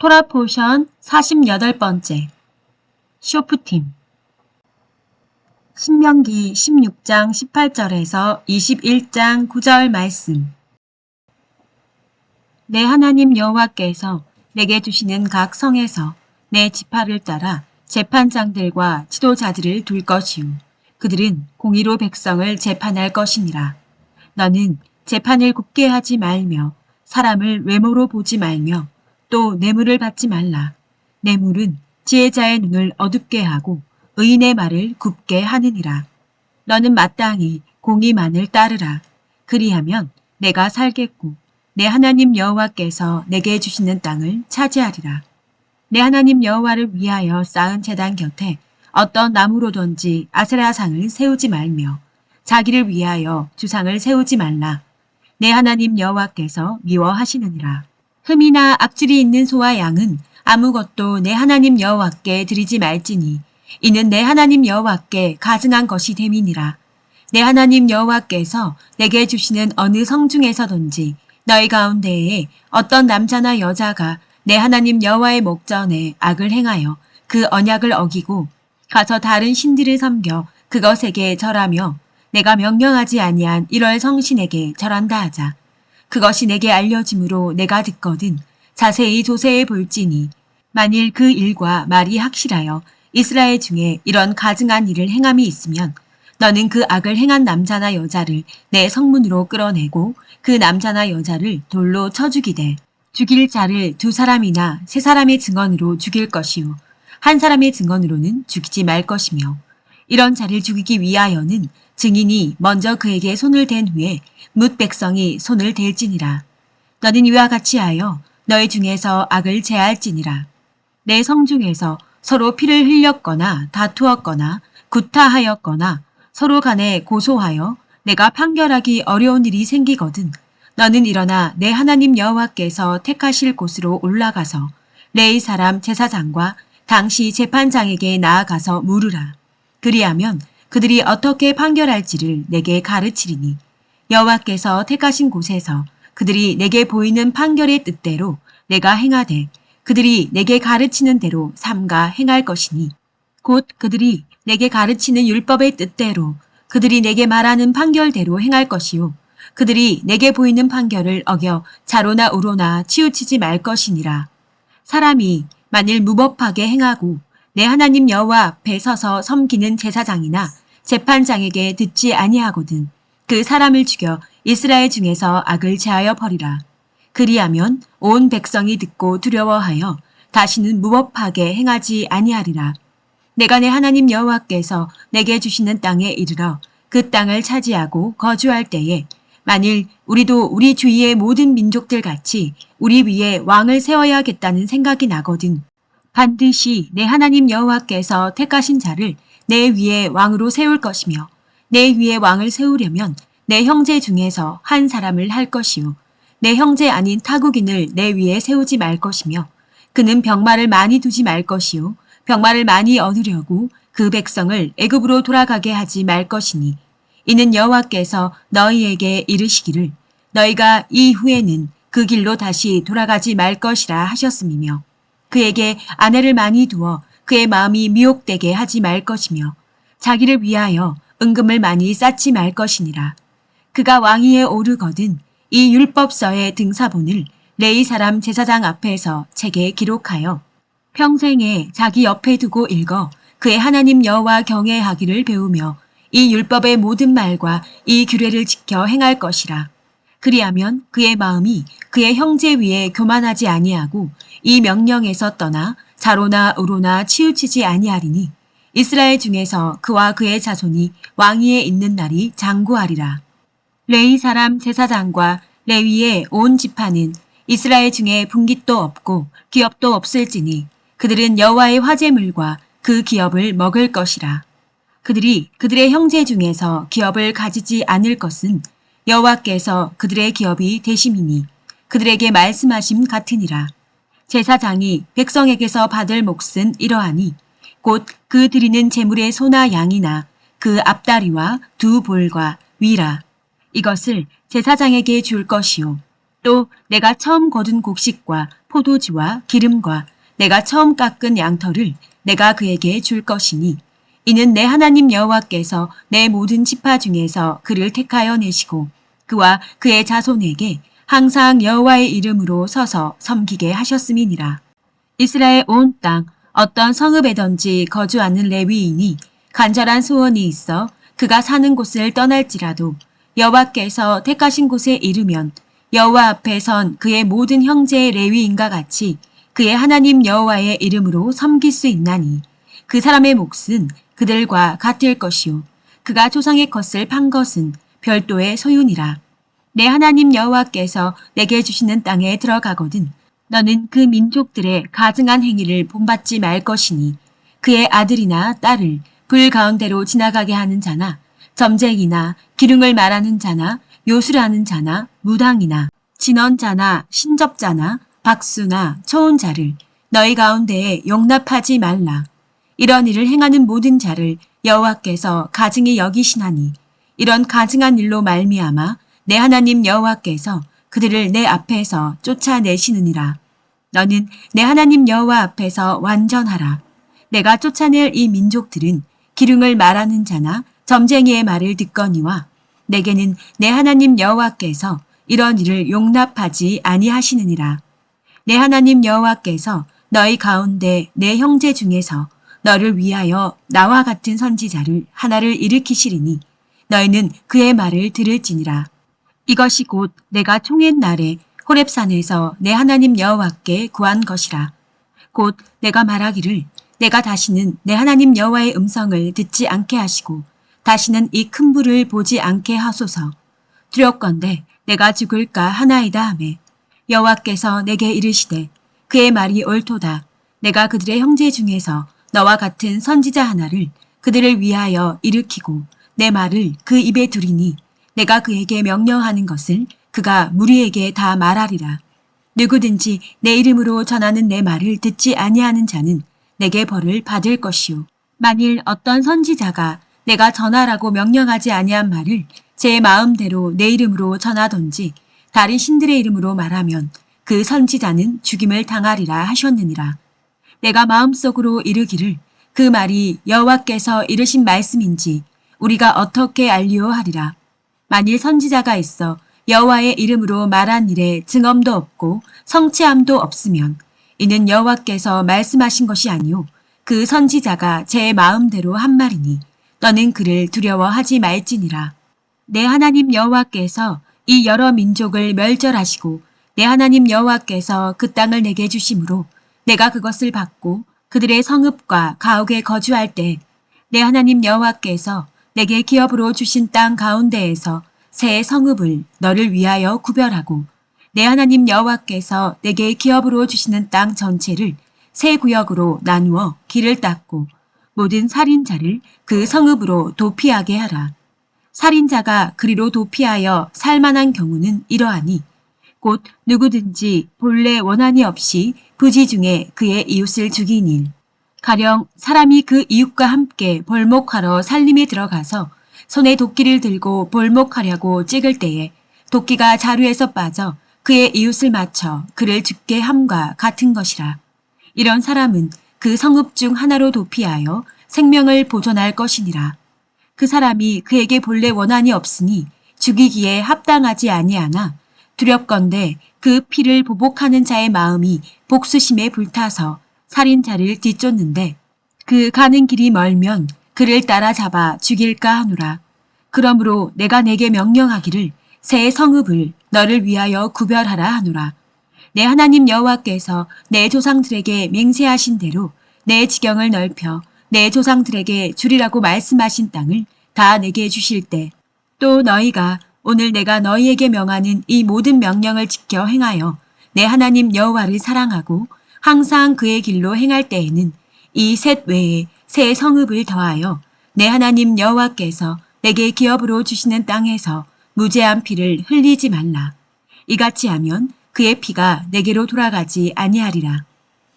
토라 포션 48번째. 쇼프팀. 신명기 16장 18절에서 21장 9절 말씀. 내 하나님 여호와께서 내게 주시는 각 성에서 내 지파를 따라 재판장들과 지도자들을 둘 것이요. 그들은 공의로 백성을 재판할 것이니라. 너는 재판을 굽게 하지 말며 사람을 외모로 보지 말며 또 뇌물을 받지 말라. 뇌물은 지혜자의 눈을 어둡게 하고 의인의 말을 굽게 하느니라. 너는 마땅히 공의만을 따르라. 그리하면 내가 살겠고 내 하나님 여호와께서 내게 주시는 땅을 차지하리라. 내 하나님 여호와를 위하여 쌓은 재단 곁에 어떤 나무로든지 아세라상을 세우지 말며 자기를 위하여 주상을 세우지 말라. 내 하나님 여호와께서 미워하시느니라. 흠이나 악질이 있는 소와 양은 아무것도 내 하나님 여호와께 드리지 말지니 이는 내 하나님 여호와께 가증한 것이 됨이니라. 내 하나님 여호와께서 내게 주시는 어느 성 중에서든지 너희 가운데에 어떤 남자나 여자가 내 하나님 여호와의 목전에 악을 행하여 그 언약을 어기고 가서 다른 신들을 섬겨 그것에게 절하며 내가 명령하지 아니한 1월 성신에게 절한다 하자. 그것이 내게 알려짐으로 내가 듣거든 자세히 조세해 볼지니 만일 그 일과 말이 확실하여 이스라엘 중에 이런 가증한 일을 행함이 있으면 너는 그 악을 행한 남자나 여자를 내 성문으로 끌어내고 그 남자나 여자를 돌로 쳐 죽이되 죽일 자를 두 사람이나 세 사람의 증언으로 죽일 것이요. 한 사람의 증언으로는 죽이지 말 것이며 이런 자를 죽이기 위하여는 증인이 먼저 그에게 손을 댄 후에 뭇 백성이 손을 댈지니라. 너는 이와 같이 하여 너희 중에서 악을 제할지니라. 내 성 중에서 서로 피를 흘렸거나 다투었거나 구타하였거나 서로 간에 고소하여 내가 판결하기 어려운 일이 생기거든. 너는 일어나 내 하나님 여호와께서 택하실 곳으로 올라가서 레이 사람 제사장과 당시 재판장에게 나아가서 물으라. 그리하면 그들이 어떻게 판결할지를 내게 가르치리니 여호와께서 택하신 곳에서 그들이 내게 보이는 판결의 뜻대로 내가 행하되 그들이 내게 가르치는 대로 삼가 행할 것이니 곧 그들이 내게 가르치는 율법의 뜻대로 그들이 내게 말하는 판결대로 행할 것이요 그들이 내게 보이는 판결을 어겨 자로나 우로나 치우치지 말 것이니라. 사람이 만일 무법하게 행하고 내 하나님 여호와 앞에 서서 섬기는 제사장이나 재판장에게 듣지 아니하거든 그 사람을 죽여 이스라엘 중에서 악을 제하여 버리라. 그리하면 온 백성이 듣고 두려워하여 다시는 무법하게 행하지 아니하리라. 내가 내 하나님 여호와께서 내게 주시는 땅에 이르러 그 땅을 차지하고 거주할 때에 만일 우리도 우리 주위의 모든 민족들 같이 우리 위에 왕을 세워야겠다는 생각이 나거든. 반드시 내 하나님 여호와께서 택하신 자를 내 위에 왕으로 세울 것이며 내 위에 왕을 세우려면 내 형제 중에서 한 사람을 할 것이요. 내 형제 아닌 타국인을 내 위에 세우지 말 것이며 그는 병마를 많이 두지 말 것이요. 병마를 많이 얻으려고 그 백성을 애굽으로 돌아가게 하지 말 것이니 이는 여호와께서 너희에게 이르시기를 너희가 이후에는 그 길로 다시 돌아가지 말 것이라 하셨음이며 그에게 아내를 많이 두어 그의 마음이 미혹되게 하지 말 것이며 자기를 위하여 은금을 많이 쌓지 말 것이니라. 그가 왕위에 오르거든 이 율법서의 등사본을 레이 사람 제사장 앞에서 책에 기록하여 평생에 자기 옆에 두고 읽어 그의 하나님 여호와 경외하기를 배우며 이 율법의 모든 말과 이 규례를 지켜 행할 것이라. 그리하면 그의 마음이 그의 형제 위에 교만하지 아니하고 이 명령에서 떠나 자로나 우로나 치우치지 아니하리니 이스라엘 중에서 그와 그의 자손이 왕위에 있는 날이 장구하리라. 레이 사람 제사장과 레위의 온 지파는 이스라엘 중에 분깃도 없고 기업도 없을지니 그들은 여호와의 화제물과 그 기업을 먹을 것이라. 그들이 그들의 형제 중에서 기업을 가지지 않을 것은 여호와께서 그들의 기업이 되심이니 그들에게 말씀하심 같으니라. 제사장이 백성에게서 받을 몫은 이러하니 곧 그 드리는 재물의 소나 양이나 그 앞다리와 두 볼과 위라 이것을 제사장에게 줄 것이요 또 내가 처음 거둔 곡식과 포도주와 기름과 내가 처음 깎은 양털을 내가 그에게 줄 것이니 이는 내 하나님 여호와께서 내 모든 지파 중에서 그를 택하여 내시고 그와 그의 자손에게 항상 여호와의 이름으로 서서 섬기게 하셨음이니라. 이스라엘 온 땅 어떤 성읍에든지 거주하는 레위인이 간절한 소원이 있어 그가 사는 곳을 떠날지라도 여호와께서 택하신 곳에 이르면 여호와 앞에 선 그의 모든 형제의 레위인과 같이 그의 하나님 여호와의 이름으로 섬길 수 있나니 그 사람의 몫은 그들과 같을 것이요. 그가 조상의 것을 판 것은 별도의 소유니라. 내 하나님 여호와께서 내게 주시는 땅에 들어가거든 너는 그 민족들의 가증한 행위를 본받지 말 것이니 그의 아들이나 딸을 불 가운데로 지나가게 하는 자나 점쟁이나 기름을 말하는 자나 요술하는 자나 무당이나 진언자나 신접자나 박수나 초혼자를 너희 가운데에 용납하지 말라. 이런 일을 행하는 모든 자를 여호와께서 가증히 여기시나니 이런 가증한 일로 말미암아 내 하나님 여호와께서 그들을 내 앞에서 쫓아내시느니라. 너는 내 하나님 여호와 앞에서 완전하라. 내가 쫓아낼 이 민족들은 기름을 말하는 자나 점쟁이의 말을 듣거니와 내게는 내 하나님 여호와께서 이런 일을 용납하지 아니하시느니라. 내 하나님 여호와께서 너희 가운데 내 형제 중에서 너를 위하여 나와 같은 선지자를 하나를 일으키시리니 너희는 그의 말을 들을지니라. 이것이 곧 내가 총회 날에 호렙산에서 내 하나님 여호와께 구한 것이라. 곧 내가 말하기를 내가 다시는 내 하나님 여호와의 음성을 듣지 않게 하시고 다시는 이 큰 불을 보지 않게 하소서. 두렵건대 내가 죽을까 하나이다 하매 여호와께서 내게 이르시되 그의 말이 옳도다. 내가 그들의 형제 중에서 너와 같은 선지자 하나를 그들을 위하여 일으키고 내 말을 그 입에 두리니 내가 그에게 명령하는 것을 그가 무리에게 다 말하리라. 누구든지 내 이름으로 전하는 내 말을 듣지 아니하는 자는 내게 벌을 받을 것이요. 만일 어떤 선지자가 내가 전하라고 명령하지 아니한 말을 제 마음대로 내 이름으로 전하던지 다른 신들의 이름으로 말하면 그 선지자는 죽임을 당하리라 하셨느니라. 내가 마음속으로 이르기를 그 말이 여호와께서 이르신 말씀인지 우리가 어떻게 알리오 하리라. 만일 선지자가 있어 여호와의 이름으로 말한 일에 증언도 없고 성취함도 없으면 이는 여호와께서 말씀하신 것이 아니오 그 선지자가 제 마음대로 한 말이니 너는 그를 두려워하지 말지니라. 내 하나님 여호와께서 이 여러 민족을 멸절하시고 내 하나님 여호와께서 그 땅을 내게 주심으로 내가 그것을 받고 그들의 성읍과 가옥에 거주할 때 내 하나님 여호와께서 내게 기업으로 주신 땅 가운데에서 새 성읍을 너를 위하여 구별하고 내 하나님 여호와께서 내게 기업으로 주시는 땅 전체를 새 구역으로 나누어 길을 닦고 모든 살인자를 그 성읍으로 도피하게 하라. 살인자가 그리로 도피하여 살만한 경우는 이러하니 곧 누구든지 본래 원한이 없이 부지 중에 그의 이웃을 죽인 일. 가령 사람이 그 이웃과 함께 벌목하러 살림에 들어가서 손에 도끼를 들고 벌목하려고 찍을 때에 도끼가 자루에서 빠져 그의 이웃을 맞춰 그를 죽게 함과 같은 것이라. 이런 사람은 그 성읍 중 하나로 도피하여 생명을 보존할 것이니라. 그 사람이 그에게 본래 원한이 없으니 죽이기에 합당하지 아니하나 두렵건대 그 피를 보복하는 자의 마음이 복수심에 불타서 살인자를 뒤쫓는데 그 가는 길이 멀면 그를 따라잡아 죽일까 하노라. 그러므로 내가 내게 명령하기를 새 성읍을 너를 위하여 구별하라 하노라. 내 하나님 여호와께서 내 조상들에게 맹세하신 대로 내 지경을 넓혀 내 조상들에게 주리라고 말씀하신 땅을 다 내게 주실 때 또 너희가 오늘 내가 너희에게 명하는 이 모든 명령을 지켜 행하여 내 하나님 여호와를 사랑하고 항상 그의 길로 행할 때에는 이 셋 외에 새 성읍을 더하여 내 하나님 여호와께서 내게 기업으로 주시는 땅에서 무죄한 피를 흘리지 말라. 이같이 하면 그의 피가 내게로 돌아가지 아니하리라.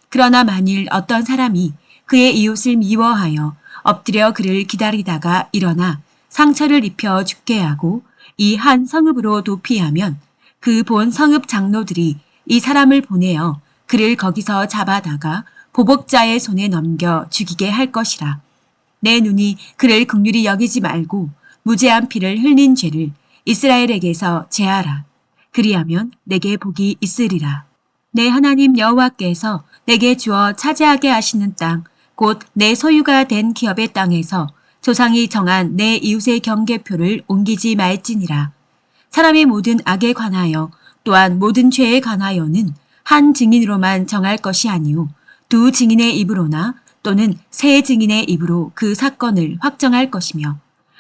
그러나 만일 어떤 사람이 그의 이웃을 미워하여 엎드려 그를 기다리다가 일어나 상처를 입혀 죽게 하고 이 한 성읍으로 도피하면 그 본 성읍 장로들이 이 사람을 보내어 그를 거기서 잡아다가 보복자의 손에 넘겨 죽이게 할 것이라. 내 눈이 그를 극률이 여기지 말고 무죄한 피를 흘린 죄를 이스라엘에게서 제하라. 그리하면 내게 복이 있으리라. 내 하나님 여호와께서 내게 주어 차지하게 하시는 땅, 곧 내 소유가 된 기업의 땅에서 조상이 정한 내 이웃의 경계표를 옮기지 말지니라. 사람의 모든 악에 관하여 또한 모든 죄에 관하여는 한 증인으로만 정할 것이 아니오 두 증인의 입으로나 또는 세 증인의 입으로 그 사건을 확정할 것이며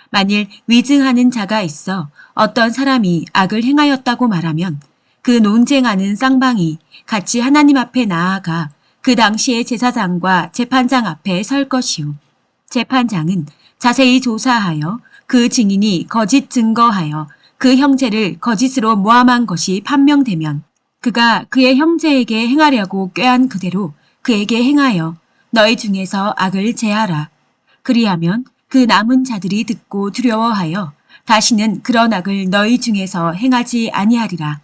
만일 위증하는 자가 있어 어떤 사람이 악을 행하였다고 말하면 그 논쟁하는 쌍방이 같이 하나님 앞에 나아가 그 당시의 제사장과 재판장 앞에 설 것이요. 재판장은 자세히 조사하여 그 증인이 거짓 증거하여 그 형제를 거짓으로 모함한 것이 판명되면 그가 그의 형제에게 행하려고 꾀한 그대로 그에게 행하여 너희 중에서 악을 제하라. 그리하면 그 남은 자들이 듣고 두려워하여 다시는 그런 악을 너희 중에서 행하지 아니하리라.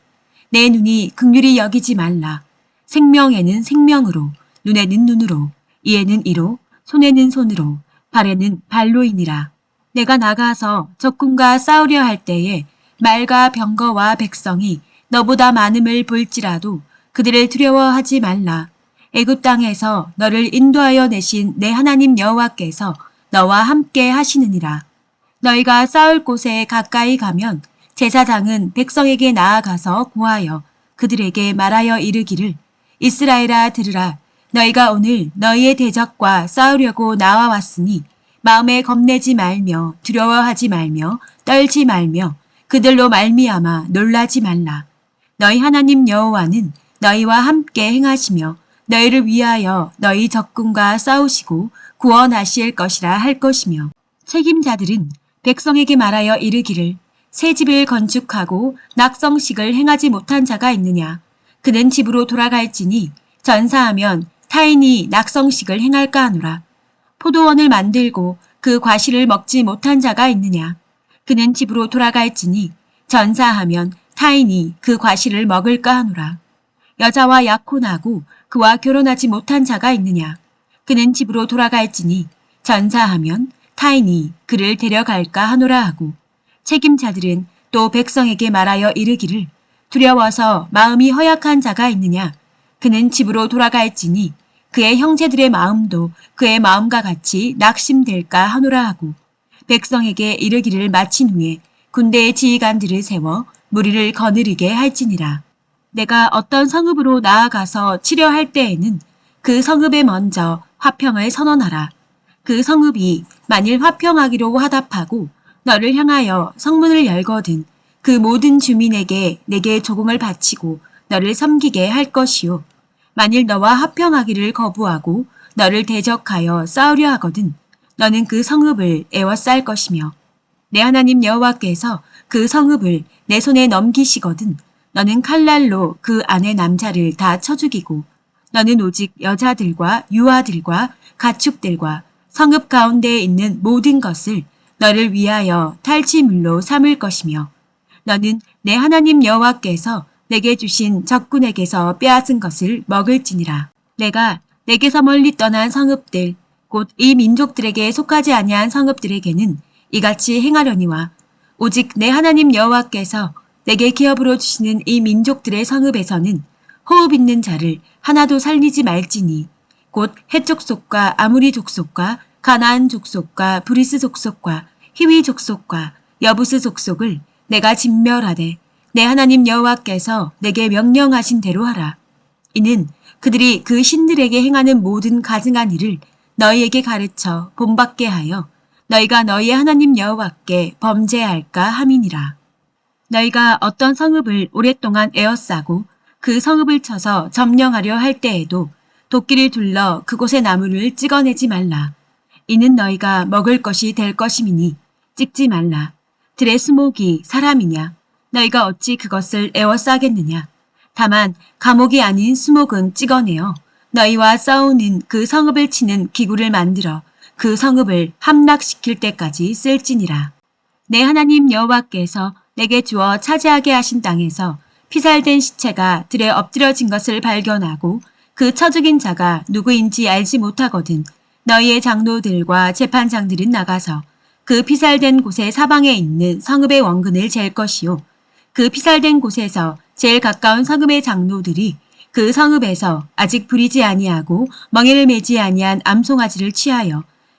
내 눈이 극률이 여기지 말라. 생명에는 생명으로, 눈에는 눈으로, 이에는 이로, 손에는 손으로, 발에는 발로이니라. 내가 나가서 적군과 싸우려 할 때에 말과 병거와 백성이 너보다 많음을 볼지라도 그들을 두려워하지 말라. 애굽 땅에서 너를 인도하여 내신 내 하나님 여호와께서 너와 함께 하시느니라. 너희가 싸울 곳에 가까이 가면 제사장은 백성에게 나아가서 구하여 그들에게 말하여 이르기를 이스라엘아 들으라 너희가 오늘 너희의 대적과 싸우려고 나와 왔으니 마음에 겁내지 말며 두려워하지 말며 떨지 말며 그들로 말미암아 놀라지 말라 너희 하나님 여호와는 너희와 함께 행하시며 너희를 위하여 너희 적군과 싸우시고 구원하실 것이라 할 것이며 책임자들은 백성에게 말하여 이르기를 새 집을 건축하고 낙성식을 행하지 못한 자가 있느냐? 그는 집으로 돌아갈지니 전사하면 타인이 낙성식을 행할까 하노라. 포도원을 만들고 그 과실을 먹지 못한 자가 있느냐? 그는 집으로 돌아갈지니 전사하면 타인이 그 과실을 먹을까 하노라. 여자와 약혼하고 그와 결혼하지 못한 자가 있느냐? 그는 집으로 돌아갈지니 전사하면 타인이 그를 데려갈까 하노라 하고 책임자들은 또 백성에게 말하여 이르기를 두려워서 마음이 허약한 자가 있느냐? 그는 집으로 돌아갈지니 그의 형제들의 마음도 그의 마음과 같이 낙심될까 하노라 하고 백성에게 이르기를 마친 후에 군대의 지휘관들을 세워 무리를 거느리게 할지니라. 내가 어떤 성읍으로 나아가서 치려할 때에는 그 성읍에 먼저 화평을 선언하라. 그 성읍이 만일 화평하기로 화답하고 너를 향하여 성문을 열거든 그 모든 주민에게 내게 조공을 바치고 너를 섬기게 할 것이요. 만일 너와 화평하기를 거부하고 너를 대적하여 싸우려 하거든 너는 그 성읍을 애워쌀 것이며 내 하나님 여호와께서 그 성읍을 내 손에 넘기시거든 너는 칼날로 그 안의 남자를 다 쳐 죽이고 너는 오직 여자들과 유아들과 가축들과 성읍 가운데에 있는 모든 것을 너를 위하여 탈취물로 삼을 것이며 너는 내 하나님 여호와께서 내게 주신 적군에게서 빼앗은 것을 먹을지니라. 내가 내게서 멀리 떠난 성읍들 곧 이 민족들에게 속하지 아니한 성읍들에게는 이같이 행하려니와 오직 내 하나님 여호와께서 내게 기업으로 주시는 이 민족들의 성읍에서는 호흡 있는 자를 하나도 살리지 말지니 곧 해족 속과 아무리 족속과 가나안 족속과 브리스 족속과 히위 족속과 여부스 족속을 내가 진멸하되 내 하나님 여호와께서 내게 명령하신 대로 하라. 이는 그들이 그 신들에게 행하는 모든 가증한 일을 너희에게 가르쳐 본받게 하여 너희가 너희의 하나님 여호와께 범죄할까 함이니라. 너희가 어떤 성읍을 오랫동안 에워싸고 그 성읍을 쳐서 점령하려 할 때에도 도끼를 둘러 그곳의 나무를 찍어내지 말라. 이는 너희가 먹을 것이 될 것임이니 찍지 말라. 들의 수목이 사람이냐? 너희가 어찌 그것을 에워싸겠느냐? 다만 감옥이 아닌 수목은 찍어내어 너희와 싸우는 그 성읍을 치는 기구를 만들어 그 성읍을 함락시킬 때까지 쓸지니라. 내 하나님 여호와께서 내게 주어 차지하게 하신 땅에서 피살된 시체가 들에 엎드려진 것을 발견하고 그 처죽인 자가 누구인지 알지 못하거든 너희의 장로들과 재판장들은 나가서 그 피살된 곳의 사방에 있는 성읍의 원근을 잴 것이요. 그 피살된 곳에서 제일 가까운 성읍의 장로들이 그 성읍에서 아직 부리지 아니하고 멍에를 매지 아니한 암송아지를 취하여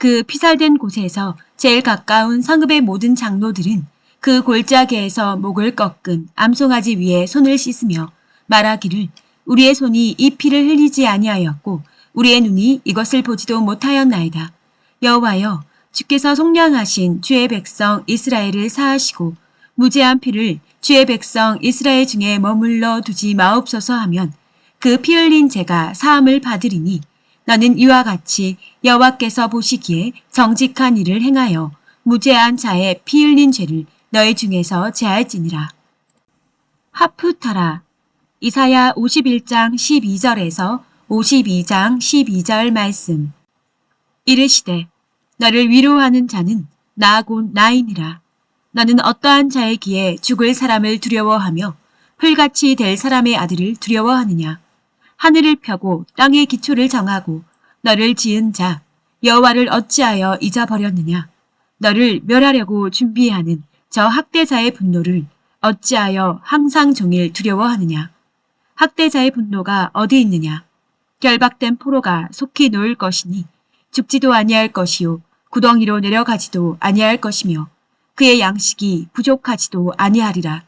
그 피살된 곳에서 제일 가까운 성읍의 모든 장로들은 그 골짜기에서 목을 꺾은 암송아지 위에 손을 씻으며 말하기를 우리의 손이 이 피를 흘리지 아니하였고 우리의 눈이 이것을 보지도 못하였나이다. 여호와여 주께서 속량하신 주의 백성 이스라엘을 사하시고 무죄한 피를 주의 백성 이스라엘 중에 머물러 두지 마옵소서 하면 그 피 흘린 죄가 사함을 받으리니 너는 이와 같이 여호와께서 보시기에 정직한 일을 행하여 무죄한 자의 피 흘린 죄를 너희 중에서 제할지니라. 하프타라 이사야 51장 12절에서 52장 12절 말씀 이르시되 너를 위로하는 자는 나곧 나이니라. 너는 어떠한 자이기에 죽을 사람을 두려워하며 풀같이 될 사람의 아들을 두려워하느냐. 하늘을 펴고 땅의 기초를 정하고 너를 지은 자 여호와를 어찌하여 잊어버렸느냐. 너를 멸하려고 준비하는 저 학대자의 분노를 어찌하여 항상 종일 두려워하느냐. 학대자의 분노가 어디 있느냐. 결박된 포로가 속히 놓을 것이니 죽지도 아니할 것이요 구덩이로 내려가지도 아니할 것이며 그의 양식이 부족하지도 아니하리라.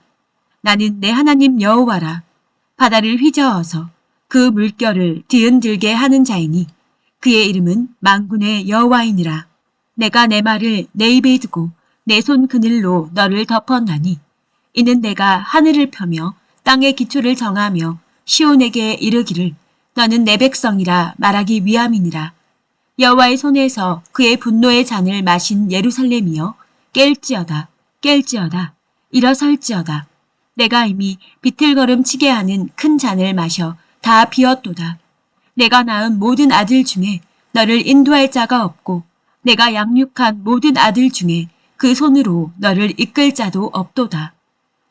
나는 내 하나님 여호와라. 바다를 휘저어서 그 물결을 뒤흔들게 하는 자이니 그의 이름은 망군의 여호와이니라. 내가 내 말을 내 입에 두고 내 손 그늘로 너를 덮었나니 이는 내가 하늘을 펴며 땅의 기초를 정하며 시온에게 이르기를 너는 내 백성이라 말하기 위함이니라. 여호와의 손에서 그의 분노의 잔을 마신 예루살렘이여 깰지어다 깰지어다 일어설지어다 내가 이미 비틀걸음 치게 하는 큰 잔을 마셔 다 비었도다. 내가 낳은 모든 아들 중에 너를 인도할 자가 없고 내가 양육한 모든 아들 중에 그 손으로 너를 이끌 자도 없도다.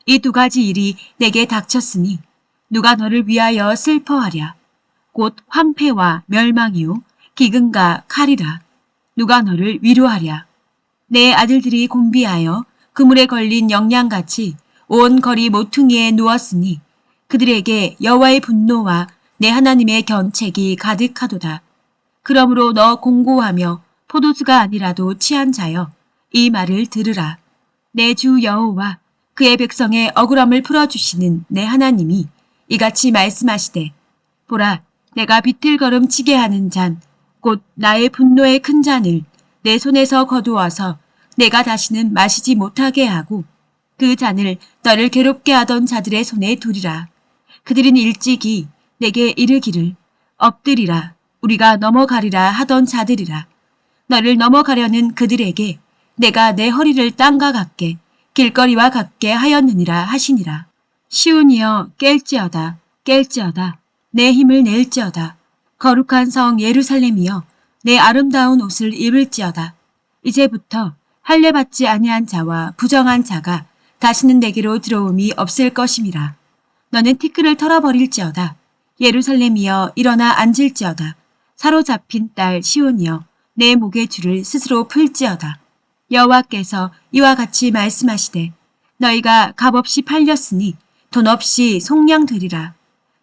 이 두 가지 일이 내게 닥쳤으니 누가 너를 위하여 슬퍼하랴. 곧 황폐와 멸망이요 기근과 칼이라. 누가 너를 위로하랴. 내 아들들이 곤비하여 그물에 걸린 영양같이 온 거리 모퉁이에 누웠으니 그들에게 여호와의 분노와 내 하나님의 견책이 가득하도다. 그러므로 너 공고하며 포도주가 아니라도 취한 자여 이 말을 들으라. 내 주 여호와 그의 백성의 억울함을 풀어주시는 내 하나님이 이같이 말씀하시되 보라 내가 비틀걸음 치게 하는 잔 곧 나의 분노의 큰 잔을 내 손에서 거두어서 내가 다시는 마시지 못하게 하고 그 잔을 너를 괴롭게 하던 자들의 손에 두리라. 그들은 일찍이 내게 이르기를 엎드리라 우리가 넘어가리라 하던 자들이라. 너를 넘어가려는 그들에게 내가 내 허리를 땅과 같게 길거리와 같게 하였느니라 하시니라. 시온이여 깰지어다 깰지어다 내 힘을 낼지어다 거룩한 성 예루살렘이여 내 아름다운 옷을 입을지어다 이제부터 할례받지 아니한 자와 부정한 자가 다시는 내게로 들어옴이 없을 것임이라 너는 티끌을 털어버릴지어다 예루살렘이여 일어나 앉을지어다 사로잡힌 딸 시온이여 내 목의 줄을 스스로 풀지어다 여호와께서 이와 같이 말씀하시되 너희가 값없이 팔렸으니 돈 없이 속량 되리라.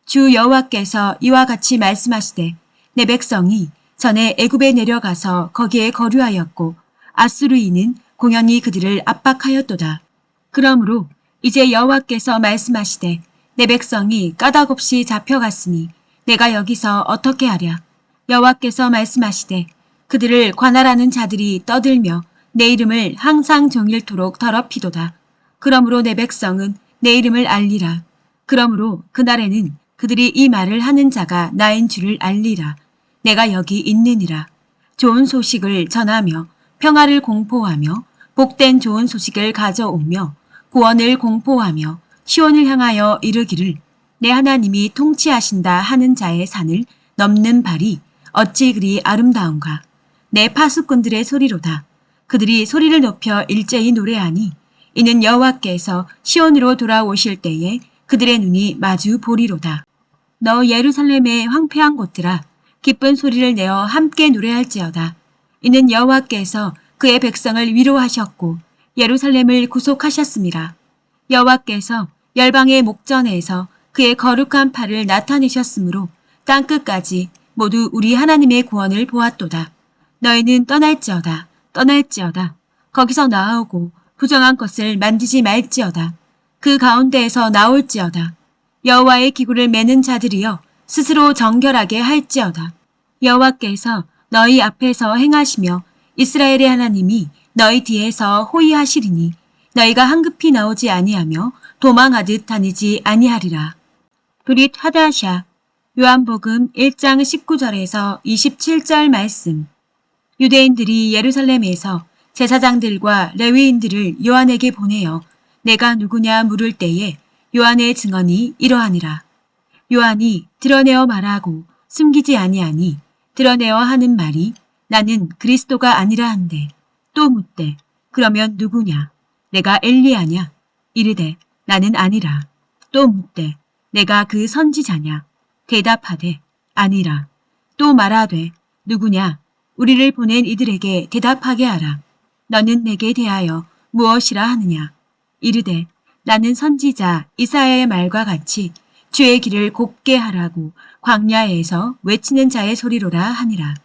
주 여호와께서 이와 같이 말씀하시되 내 백성이 전에 애굽에 내려가서 거기에 거류하였고 아수르인은 공연히 그들을 압박하였도다. 그러므로 이제 여호와께서 말씀하시되 내 백성이 까닭없이 잡혀갔으니 내가 여기서 어떻게 하랴. 여호와께서 말씀하시되 그들을 관할하는 자들이 떠들며 내 이름을 항상 종일토록 더럽히도다. 그러므로 내 백성은 내 이름을 알리라. 그러므로 그날에는 그들이 이 말을 하는 자가 나인 줄을 알리라. 내가 여기 있느니라. 좋은 소식을 전하며 평화를 공포하며 복된 좋은 소식을 가져오며 구원을 공포하며 시온을 향하여 이르기를 내 하나님이 통치하신다 하는 자의 산을 넘는 발이 어찌 그리 아름다운가. 내 파수꾼들의 소리로다. 그들이 소리를 높여 일제히 노래하니 이는 여호와께서 시온으로 돌아오실 때에 그들의 눈이 마주 보리로다. 너 예루살렘의 황폐한 곳들아 기쁜 소리를 내어 함께 노래할지어다. 이는 여호와께서 그의 백성을 위로하셨고 예루살렘을 구속하셨습니다. 여호와께서 열방의 목전에서 그의 거룩한 팔을 나타내셨으므로 땅끝까지 모두 우리 하나님의 구원을 보았도다. 너희는 떠날지어다. 떠날지어다. 거기서 나오고 부정한 것을 만지지 말지어다. 그 가운데에서 나올지어다. 여호와의 기구를 매는 자들이여 스스로 정결하게 할지어다. 여호와께서 너희 앞에서 행하시며 이스라엘의 하나님이 너희 뒤에서 호위하시리니 너희가 황급히 나오지 아니하며 도망하듯 다니지 아니하리라. 브릿 하다샤 요한복음 1장 19절에서 27절 말씀 유대인들이 예루살렘에서 제사장들과 레위인들을 요한에게 보내어 내가 누구냐 물을 때에 요한의 증언이 이러하니라. 요한이 드러내어 말하고 숨기지 아니하니 드러내어 하는 말이 나는 그리스도가 아니라 한데 또 묻되 그러면 누구냐 내가 엘리야냐 이르되 나는 아니라. 또 묻되 내가 그 선지자냐? 대답하되 아니라. 또 말하되 누구냐? 우리를 보낸 이들에게 대답하게 하라. 너는 내게 대하여 무엇이라 하느냐? 이르되 나는 선지자 이사야의 말과 같이 주의 길을 곱게 하라고 광야에서 외치는 자의 소리로라 하니라.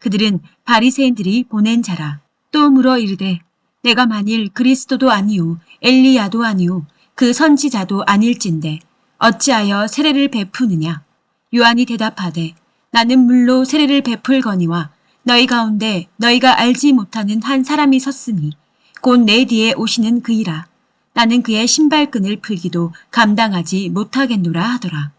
그들은 바리새인들이 보낸 자라. 또 물어 이르되 내가 만일 그리스도도 아니요 엘리야도 아니요 그 선지자도 아닐진데 어찌하여 세례를 베푸느냐. 요한이 대답하되 나는 물로 세례를 베풀거니와 너희 가운데 너희가 알지 못하는 한 사람이 섰으니 곧 내 뒤에 오시는 그이라. 나는 그의 신발끈을 풀기도 감당하지 못하겠노라 하더라.